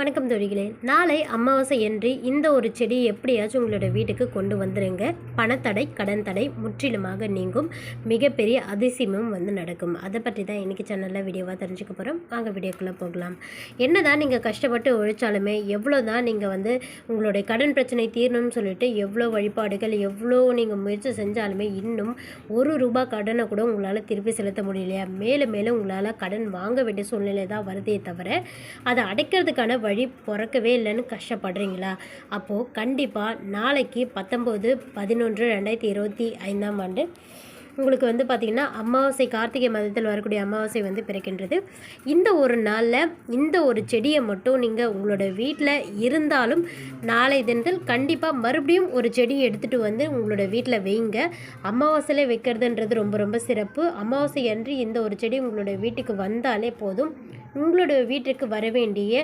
வணக்கம் தோழிகளே. நாளை அமாவாசை என்று இந்த ஒரு செடியை எப்படியாச்சும் உங்களோட வீட்டுக்கு கொண்டு வந்துடுங்க பணத்தடை கடன் தடை முற்றிலுமாக நீங்கும். மிகப்பெரிய அதிசயமும் வந்து நடக்கும். அதை பற்றி தான் இன்றைக்கி சேனலில் வீடியோவாக தெரிஞ்சுக்க போகிறோம் வாங்க வீடியோக்குள்ளே போகலாம். என்ன தான் நீங்கள் கஷ்டப்பட்டு உழைச்சாலுமே எவ்வளோ தான் நீங்கள் வந்து உங்களுடைய கடன் பிரச்சனை தீரணும்னு சொல்லிட்டு எவ்வளோ வழிபாடுகள் எவ்வளோ நீங்கள் முயற்சி செஞ்சாலுமே இன்னும் ஒரு ரூபா கடனை கூட உங்களால் திருப்பி செலுத்த முடியலையா? மேலும் மேலும் உங்களால் கடன் வாங்க வேண்டிய சூழ்நிலை தான் வருதே தவிர அதை அடைக்கிறதுக்கான வழி பிறக்கவே இல்லைன்னு கஷ்டப்படுறீங்களா? அப்போது கண்டிப்பாக நாளைக்கு பத்தொம்போது பதினொன்று ரெண்டாயிரத்தி இருபத்தி ஐந்தாம் ஆண்டு உங்களுக்கு வந்து பார்த்திங்கன்னா அமாவாசை கார்த்திகை மாதத்தில் வரக்கூடிய அமாவாசை வந்து பிறக்கின்றது. இந்த ஒரு நாளில் இந்த ஒரு செடியை மட்டும் நீங்கள் உங்களோட வீட்டில் இருந்தாலும் நாளை தினத்தில் கண்டிப்பாக மறுபடியும் ஒரு செடியை எடுத்துகிட்டு வந்து உங்களோட வீட்டில் வைங்க. அமாவாசையில் வைக்கிறதுன்றது ரொம்ப ரொம்ப சிறப்பு. அமாவாசை அன்று இந்த ஒரு செடி உங்களோட வீட்டுக்கு வந்தாலே போதும். உங்களுடைய வீட்டுக்கு வர வேண்டிய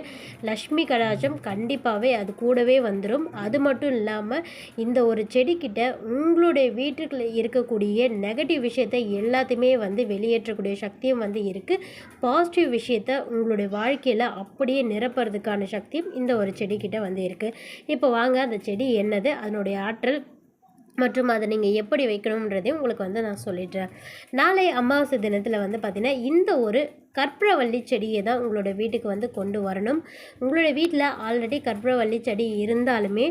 லக்ஷ்மி கடாச்சம் கண்டிப்பாகவே அது கூடவே வந்துடும் அது மட்டும் இல்லாமல் இந்த ஒரு செடிக்கிட்ட உங்களுடைய வீட்டுக்குள்ள இருக்கக்கூடிய நெகட்டிவ் விஷயத்தை எல்லாத்தையுமே வந்து வெளியேற்றக்கூடிய சக்தியும் வந்து இருக்குது பாசிட்டிவ் விஷயத்த உங்களுடைய வாழ்க்கையில் அப்படியே நிரப்புறதுக்கான சக்தியும் இந்த ஒரு செடிக்கிட்ட வந்து இருக்குது இப்போ வாங்க அந்த செடி என்னது? அதனுடைய ஆற்றல் மற்றும் அதை நீங்கள் எப்படி வைக்கணுன்றதையும் உங்களுக்கு வந்து நான் சொல்லிடுறேன். நாளை அமாவாசை தினத்தில் வந்து பார்த்திங்கன்னா இந்த ஒரு கற்பூரவள்ளி செடியை தான் உங்களோட வீட்டுக்கு வந்து கொண்டு வரணும். உங்களோட வீட்டில் ஆல்ரெடி கற்பூரவள்ளி செடி இருந்தாலுமே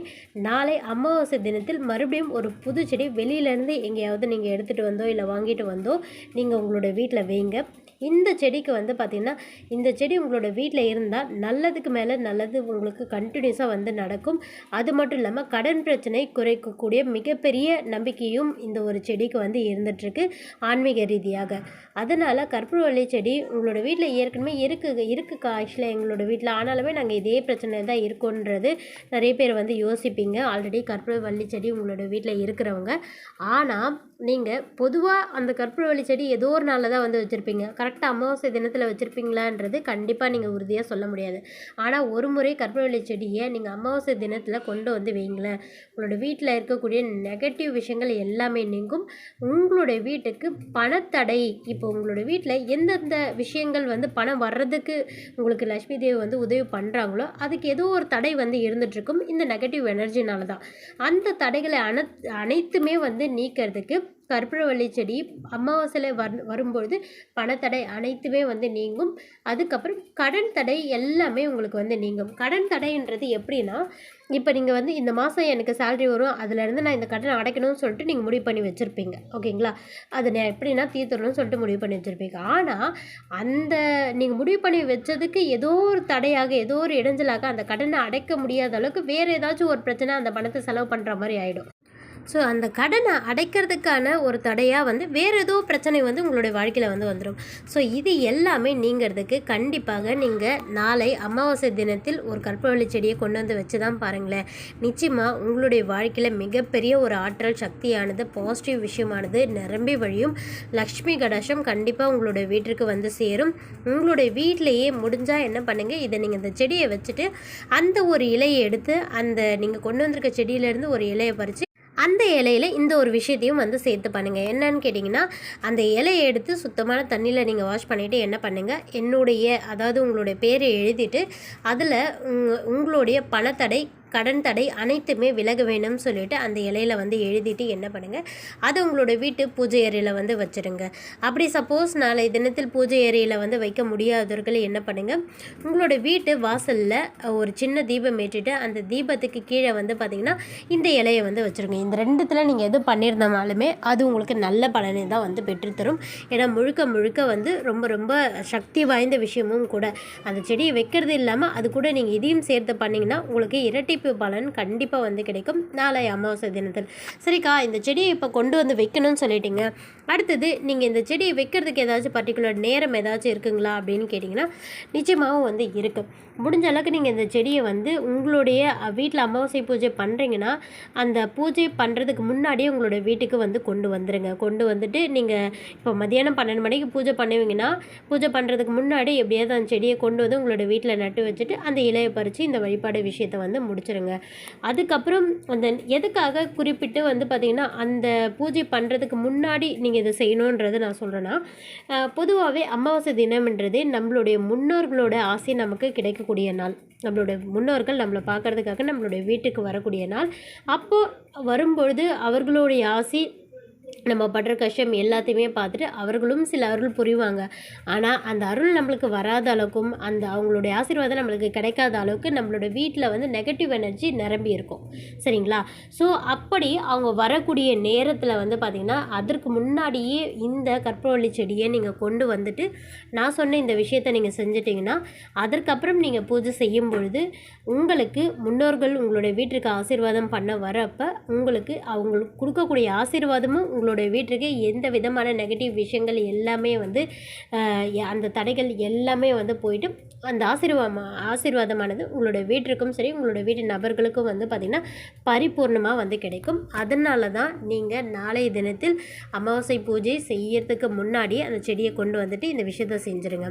நாளை அமாவாசை தினத்தில் மறுபடியும் ஒரு புது செடி வெளியிலேருந்து எங்கேயாவது நீங்கள் எடுத்துகிட்டு வந்தோ இல்லை வாங்கிட்டு வந்தோ நீங்கள் உங்களோட வீட்டில் வைங்க. இந்த செடிக்கு வந்து பார்த்திங்கன்னா இந்த செடி உங்களோட வீட்டில் இருந்தால் நல்லதுக்கு மேலே நல்லது உங்களுக்கு கண்டினியூஸாக வந்து நடக்கும். அது மட்டும் இல்லாமல் கடன் பிரச்சனை குறைக்கக்கூடிய மிகப்பெரிய நம்பிக்கையும் இந்த ஒரு செடிக்கு வந்து இருந்துகிட்ருக்கு ஆன்மீக ரீதியாக. அதனால் கற்பூரவள்ளி செடி உங்களோட வீட்டில் ஏற்கனவே இருக்குது இருக்குது ஆக்சுவலாக எங்களோட வீட்டில் ஆனாலுமே நாங்கள் இதே பிரச்சனை தான் இருக்கோன்றது நிறைய பேர் வந்து யோசிப்பீங்க. ஆல்ரெடி கற்பூரவள்ளி செடி உங்களோட வீட்டில் இருக்கிறவங்க. ஆனால் நீங்கள் பொதுவாக அந்த கற்பூரவள்ளி செடி ஏதோ ஒரு நாளில் தான் வந்து வச்சுருப்பீங்க. கரெக்டாக அமாவாசை தினத்தில் வச்சுருப்பீங்களான்றது கண்டிப்பாக நீங்கள் உறுதியாக சொல்ல முடியாது. ஆனால் ஒரு முறை கற்பூரவள்ளி செடியை நீங்கள் அமாவாசை தினத்தில் கொண்டு வந்து வைங்களேன். உங்களோட வீட்டில் இருக்கக்கூடிய நெகட்டிவ் விஷயங்கள் எல்லாமே நீங்கும். உங்களுடைய வீட்டுக்கு பணத்தடை இப்போ உங்களோட வீட்டில் எந்தெந்த விஷயங்கள் வந்து பணம் வர்றதுக்கு உங்களுக்கு லக்ஷ்மி தேவி வந்து உதவி பண்ணுறாங்களோ அதுக்கு ஏதோ ஒரு தடை வந்து இருந்துகிட்ருக்கும் இந்த நெகட்டிவ் எனர்ஜினால தான். அந்த தடைகளை அன அனைத்துமே வந்து நீக்கிறதுக்கு கற்பூரவள்ளி செடி அமாவாசையில் வர் வரும்பொழுது பணத்தடை அனைத்துமே வந்து நீங்கும். அதுக்கப்புறம் கடன் தடை எல்லாமே உங்களுக்கு வந்து நீங்கும். கடன் தடைன்றது எப்படின்னா இப்போ நீங்கள் வந்து இந்த மாதம் எனக்கு சேல்ரி வரும் அதுலேருந்து நான் இந்த கடனை அடைக்கணும்னு சொல்லிட்டு நீங்கள் முடிவு பண்ணி வச்சுருப்பீங்க. ஓகேங்களா? அது நான் எப்படின்னா தீர்த்துடணும்னு சொல்லிட்டு முடிவு பண்ணி வச்சுருப்பீங்க. ஆனால் அந்த நீங்கள் முடிவு பண்ணி வச்சதுக்கு ஏதோ ஒரு தடையாக ஏதோ ஒரு இடைஞ்சலாக அந்த கடனை அடைக்க முடியாத அளவுக்கு வேறு ஏதாச்சும் ஒரு பிரச்சனை அந்த பணத்தை செலவு பண்ணுற மாதிரி ஆகிடும் ஸோ அந்த கடனை அடைக்கிறதுக்கான ஒரு தடையாக வந்து வேறு ஏதோ பிரச்சனை வந்து உங்களுடைய வாழ்க்கையில் வந்து வந்துடும் ஸோ இது எல்லாமே நீங்கிறதுக்கு கண்டிப்பாக நீங்கள் நாளை அமாவாசை தினத்தில் ஒரு கற்பவள்ளி செடியை கொண்டு வந்து வச்சு தான் பாருங்களேன். நிச்சயமாக உங்களுடைய வாழ்க்கையில் மிகப்பெரிய ஒரு ஆற்றல் சக்தியானது பாசிட்டிவ் விஷயமானது நிரம்பி வழியும். லக்ஷ்மி கடாஷம் கண்டிப்பாக உங்களுடைய வீட்டிற்கு வந்து சேரும். உங்களுடைய வீட்டிலையே முடிஞ்சால் என்ன பண்ணுங்கள் இதை நீங்கள் இந்த செடியை வச்சுட்டு அந்த ஒரு இலையை எடுத்து அந்த நீங்கள் கொண்டு வந்திருக்க செடியிலேருந்து ஒரு இலையை பறித்து அந்த இலையில் இந்த ஒரு விஷயத்தையும் வந்து சேர்த்து பண்ணுங்கள் என்னன்னு கேட்டிங்கன்னா அந்த இலையை எடுத்து சுத்தமான தண்ணியில் நீங்கள் வாஷ் பண்ணிவிட்டு என்ன பண்ணுங்கள் என்னுடைய அதாவது உங்களுடைய பேரை எழுதிட்டு அதில் உங்களுடைய பணத்தடை கடன் தடை அனைத்துமே விலக வேணும்னு சொல்லிட்டு அந்த இலையில வந்து எழுதிட்டு என்ன பண்ணுங்கள் அதை உங்களோட வீட்டு பூஜை அறையில் வந்து வச்சுருங்க. அப்படி சப்போஸ் நாளை தினத்தில் பூஜை அறையில் வந்து வைக்க முடியாதவர்கள் என்ன பண்ணுங்கள் உங்களோட வீட்டு வாசலில் ஒரு சின்ன தீபம் ஏற்றிட்டு அந்த தீபத்துக்கு கீழே வந்து பார்த்திங்கன்னா இந்த இலையை வந்து வச்சுருங்க. இந்த ரெண்டுத்தில் நீங்கள் எது பண்ணியிருந்தாலுமே அது உங்களுக்கு நல்ல பலனை தான் வந்து பெற்றுத்தரும். ஏன்னா முழுக்க முழுக்க வந்து ரொம்ப ரொம்ப சக்தி வாய்ந்த விஷயமும் கூட. அந்த செடியை வைக்கிறது இல்லாமல் அது கூட நீங்கள் இதையும் சேர்த்து பண்ணிங்கன்னா உங்களுக்கு இரட்டை இரட்டிப்பு பலன் கண்டிப்பாக வந்து கிடைக்கும். நாளை அமாவாசை தினத்தில். சரிக்கா இந்த செடியை இப்போ கொண்டு வந்து வைக்கணும்னு சொல்லிட்டீங்க. அடுத்தது நீங்கள் இந்த செடியை வைக்கிறதுக்கு ஏதாச்சும் பர்டிகுலர் நேரம் ஏதாச்சும் இருக்குங்களா அப்படின்னு கேட்டிங்கன்னா நிச்சயமாகவும் வந்து இருக்குது முடிஞ்ச அளவுக்கு நீங்கள் இந்த செடியை வந்து உங்களுடைய வீட்டில் அமாவாசை பூஜை பண்ணுறீங்கன்னா அந்த பூஜை பண்ணுறதுக்கு முன்னாடியே உங்களோட வீட்டுக்கு வந்து கொண்டு வந்துடுங்க கொண்டு வந்துட்டு நீங்கள் இப்போ மதியானம் பன்னெண்டு மணிக்கு பூஜை பண்ணுவீங்கன்னா பூஜை பண்ணுறதுக்கு முன்னாடி எப்படியாவது அந்த செடியை கொண்டு வந்து உங்களோட வீட்டில் நட்டு வச்சுட்டு அந்த இலையை பறித்து இந்த வழிபாடு விஷயத்தை வந்து முடிச்சிருங்க. அதுக்கப்புறம் அந்த எதுக்காக குறிப்பிட்டு வந்து பார்த்திங்கன்னா அந்த பூஜை பண்ணுறதுக்கு முன்னாடி நீங்கள் நீங்கள் இதை செய்யணுன்றது நான் சொல்கிறேன்னா பொதுவாகவே அமாவாசை தினம்ன்றது நம்மளுடைய முன்னோர்களோட ஆசை நமக்கு கிடைக்கக்கூடிய நாள். நம்மளுடைய முன்னோர்கள் நம்மளை பார்க்கறதுக்காக நம்மளுடைய வீட்டுக்கு வரக்கூடிய நாள். அப்போது வரும்பொழுது அவர்களுடைய ஆசை நம்ம படுற கஷ்டம் எல்லாத்தையுமே பார்த்துட்டு அவர்களும் சில அருள் புரிவாங்க. ஆனால் அந்த அருள் நம்மளுக்கு வராத அளவுக்கும் அந்த அவங்களுடைய ஆசீர்வாதம் நம்மளுக்கு கிடைக்காத அளவுக்கு நம்மளோட வீட்டில் வந்து நெகட்டிவ் எனர்ஜி நிரம்பி இருக்கும். சரிங்களா? ஸோ அப்படி அவங்க வரக்கூடிய நேரத்தில் வந்து பார்த்திங்கன்னா அதற்கு முன்னாடியே இந்த கற்பூரவள்ளி செடியை நீங்கள் கொண்டு வந்துட்டு நான் சொன்ன இந்த விஷயத்தை நீங்கள் செஞ்சிட்டிங்கன்னா அதற்கப்புறம் நீங்கள் பூஜை செய்யும் பொழுது உங்களுக்கு முன்னோர்கள் உங்களுடைய வீட்டிற்கு ஆசீர்வாதம் பண்ண வரப்போ உங்களுக்கு அவங்களுக்கு கொடுக்கக்கூடிய ஆசீர்வாதமும் உங்களோட உங்களுடைய வீட்டுக்கு எந்த விதமான நெகட்டிவ் விஷயங்கள் எல்லாமே வந்து அந்த தடைகள் எல்லாமே வந்து போயிட்டு அந்த ஆசீர்வாதம் ஆசீர்வாதமானது உங்களுடைய வீட்டிற்கும் சரி உங்களுடைய வீட்டு நபர்களுக்கும் வந்து பார்த்திங்கன்னா பரிபூர்ணமாக வந்து கிடைக்கும். அதனால தான் நீங்கள் நாளைய தினத்தில் அமாவாசை பூஜை செய்யறதுக்கு முன்னாடி அந்த செடியை கொண்டு வந்துட்டு இந்த விஷயத்த செஞ்சுருங்க.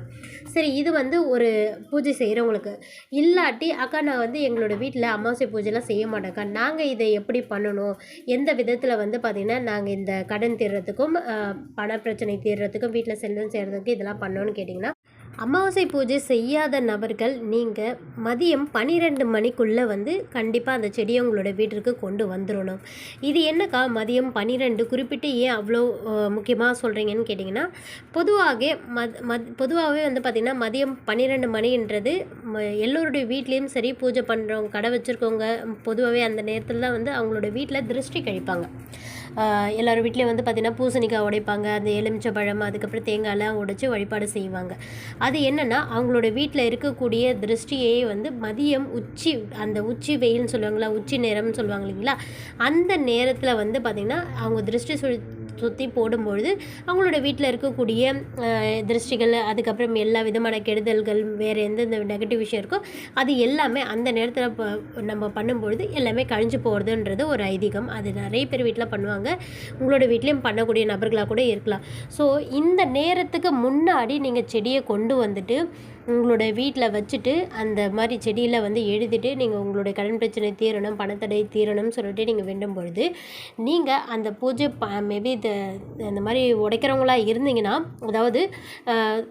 சரி இது வந்து ஒரு பூஜை செய்கிறவங்களுக்கு இல்லாட்டி அக்கா நான் வந்து எங்களோட வீட்டில் அமாவாசை பூஜைலாம் செய்ய மாட்டேங்க்கா நாங்கள் இதை எப்படி பண்ணணும்? எந்த விதத்தில் வந்து பார்த்திங்கன்னா நாங்கள் இந்த கடன் தீர்றதுக்கும் பண பிரச்சனை தீர்றதுக்கும் வீட்டில் செல்வம் செய்கிறதுக்கும் இதெல்லாம் பண்ணோன்னு கேட்டிங்கன்னா அமாவாசை பூஜை செய்யாத நபர்கள் நீங்கள் மதியம் பன்னிரெண்டு மணிக்குள்ளே வந்து கண்டிப்பாக அந்த செடியை உங்களோட வீட்டிற்கு கொண்டு வந்துடணும் இது என்னக்கா மதியம் பன்னிரெண்டு குறிப்பிட்டு ஏன் அவ்வளோ முக்கியமாக சொல்கிறீங்கன்னு கேட்டிங்கன்னா பொதுவாக மத் மத் பொதுவாகவே வந்து பார்த்திங்கன்னா மதியம் பன்னிரெண்டு மணின்றது ம- எல்லோருடைய வீட்லேயும் சரி பூஜை பண்ணுறவங்க கடை வச்சுருக்கவங்க பொதுவாகவே அந்த நேரத்தில் தான் வந்து அவங்களோட வீட்டில் திருஷ்டி கழிப்பாங்க. எல்லோரும் எல்லார் வீட்லேயும் வந்து பார்த்திங்கன்னா பூசணிக்காய் உடைப்பாங்க அந்த எலுமிச்சை பழம் அதுக்கப்புறம் தேங்காய்லாம் உடைச்சி வழிபாடு செய்வாங்க. அது என்னென்னா அவங்களோட வீட்டில் இருக்கக்கூடிய திருஷ்டியை வந்து மதியம் உச்சி அந்த உச்சி வெயில்னு சொல்லுவாங்களா உச்சி நேரம்னு சொல்லுவாங்க இல்லைங்களா? அந்த நேரத்தில் வந்து பார்த்திங்கன்னா அவங்க திருஷ்டி சுழி சுற்றி போடும்பொழுது அவங்களோட வீட்டில் இருக்கக்கூடிய திருஷ்டிகள் அதுக்கப்புறம் எல்லா விதமான கெடுதல்கள் வேறு எந்தெந்த நெகட்டிவ் விஷயம் இருக்கோ அது எல்லாமே அந்த நேரத்தில் நம்ம பண்ணும்பொழுது எல்லாமே கழிஞ்சு போகிறதுன்றது ஒரு ஐதீகம். அது நிறைய பேர் வீட்டில் பண்ணுவாங்க. உங்களோட வீட்லேயும் பண்ணக்கூடிய நபர்களாக கூட இருக்கலாம். ஸோ இந்த நேரத்துக்கு முன்னாடி நீங்கள் செடியை கொண்டு வந்துட்டு உங்களோட வீட்டில் வச்சுட்டு அந்த மாதிரி செடியில் வந்து எழுதிட்டு நீங்கள் உங்களுடைய கடன் பிரச்சனை தீரணும் பணத்தடை தீரணும்னு சொல்லிட்டு நீங்கள் வேண்டும் பொழுது நீங்கள் அந்த பூஜை ப மேபி இந்த இந்த மாதிரி உடைக்கிறவங்களா இருந்தீங்கன்னா அதாவது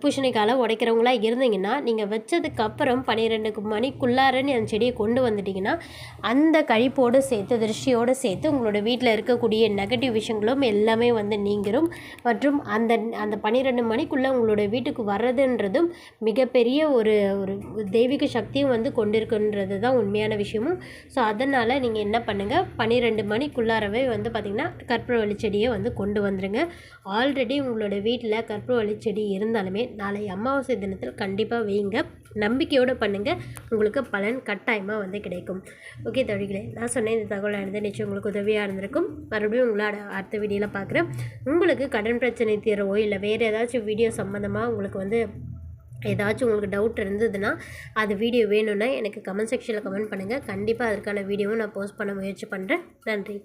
பூஷணிக்கால உடைக்கிறவங்களா இருந்தீங்கன்னா நீங்கள் வச்சதுக்கப்புறம் பன்னிரெண்டுக்கு மணிக்குள்ளாரன்னு அந்த செடியை கொண்டு வந்துட்டிங்கன்னா அந்த கழிப்போடு சேர்த்து திருஷ்டியோடு சேர்த்து உங்களோட வீட்டில் இருக்கக்கூடிய நெகட்டிவ் விஷயங்களும் எல்லாமே வந்து நீங்கிரும். மற்றும் அந்த அந்த பன்னிரெண்டு மணிக்குள்ளே உங்களோட வீட்டுக்கு வர்றதுன்றதும் மிகப்பெரிய பெரிய ஒரு ஒரு தெய்வீக சக்தியும் வந்து கொண்டிருக்குன்றது தான் உண்மையான விஷயமும். ஸோ அதனால் நீங்கள் என்ன பண்ணுங்கள் பன்னிரெண்டு மணிக்குள்ளாரவே வந்து பார்த்திங்கன்னா கற்பூரவள்ளி செடியை வந்து கொண்டு வந்துடுங்க ஆல்ரெடி உங்களோட வீட்டில் கற்பூரவள்ளி செடி இருந்தாலுமே நாளை அமாவாசை தினத்தில் கண்டிப்பாக வைங்க. நம்பிக்கையோடு பண்ணுங்கள் உங்களுக்கு பலன் கட்டாயமாக வந்து கிடைக்கும். ஓகே தோழிகளே நான் சொன்ன இந்த தகவல் இருந்து நிச்சயம் உங்களுக்கு உதவியாக இருந்திருக்கும். மறுபடியும் உங்களோட அடுத்த வீடியோவில் பார்க்குறேன் உங்களுக்கு கடன் பிரச்சனை தீரவோ இல்லை வேறு ஏதாச்சும் வீடியோ சம்மந்தமாக உங்களுக்கு வந்து ஏதாச்சும் உங்களுக்கு டவுட் இருந்ததுன்னா அது வீடியோ வேணும்னா எனக்கு கமெண்ட் செக்ஷனில் கமெண்ட் பண்ணுங்கள் கண்டிப்பாக அதற்கான வீடியோவும் நான் போஸ்ட் பண்ண முயற்சி பண்ணுறேன் நன்றி.